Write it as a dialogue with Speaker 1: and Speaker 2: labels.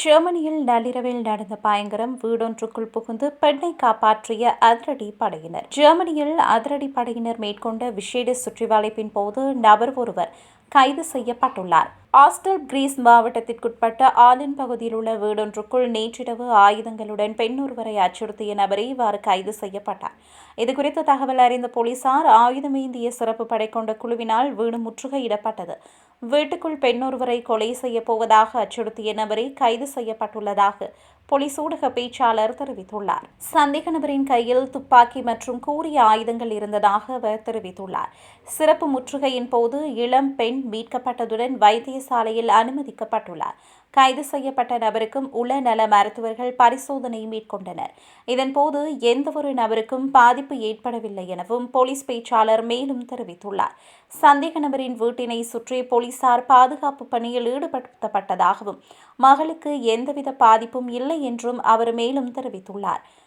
Speaker 1: ஜெர்மனியில் நள்ளிரவில் நடந்த பயங்கரம் வீடொன்றுக்குள் புகுந்து பெண்ணை காப்பாற்றிய அதிரடி படையினர். ஜெர்மனியில் அதிரடி படையினர் மேற்கொண்ட விசேட சுற்றிவளைப்பின் போது நபர் ஒருவர் கைது செய்யப்பட்டுள்ளார். ஆஸ்டல் கிரீஸ் மாவட்டத்திற்குட்பட்ட ஆலின் பகுதியில் உள்ள வீடொன்றுக்குள் நேற்றிரவு ஆயுதங்களுடன் பெண் ஒருவரை அச்சுறுத்திய நபரே இவ்வாறு கைது செய்யப்பட்டார். இதுகுறித்து தகவல் அறிந்த போலீசார் ஆயுதமேந்திய சிறப்பு படை கொண்ட குழுவினால் வீடு முற்றுகையிடப்பட்டது. வீட்டுக்குள் பெண்ணொருவரை கொலை செய்யப்போவதாக அச்சுறுத்திய நபரே கைது செய்யப்பட்டுள்ளதாக போலீஸ் ஊடக பேச்சாளர் தெரிவித்துள்ளார். சந்தேக நபரின் கையில் துப்பாக்கி மற்றும் கூறிய ஆயுதங்கள் இருந்ததாக அவர் தெரிவித்துள்ளார். சிறப்பு முற்றுகையின் போது இளம் பெண் மீட்கப்பட்டதுடன் வைத்தியசாலையில் அனுமதிக்கப்பட்டுள்ளார். கைது செய்யப்பட்ட நபருக்கும் உளநல மருத்துவர்கள் பரிசோதனை மேற்கொண்டனர். இதன்போது எந்தவொரு நபருக்கும் பாதிப்பு ஏற்படவில்லை எனவும் போலீஸ் பேச்சாளர் மேலும் தெரிவித்துள்ளார். சந்தேக நபரின் வீட்டினை சுற்றி போலீசார் பாதுகாப்பு பணியில் ஈடுபடுத்தப்பட்டதாகவும் மகளுக்கு எந்தவித பாதிப்பும் இல்லை என்றும் அவர் மேலும் தெரிவித்துள்ளார்.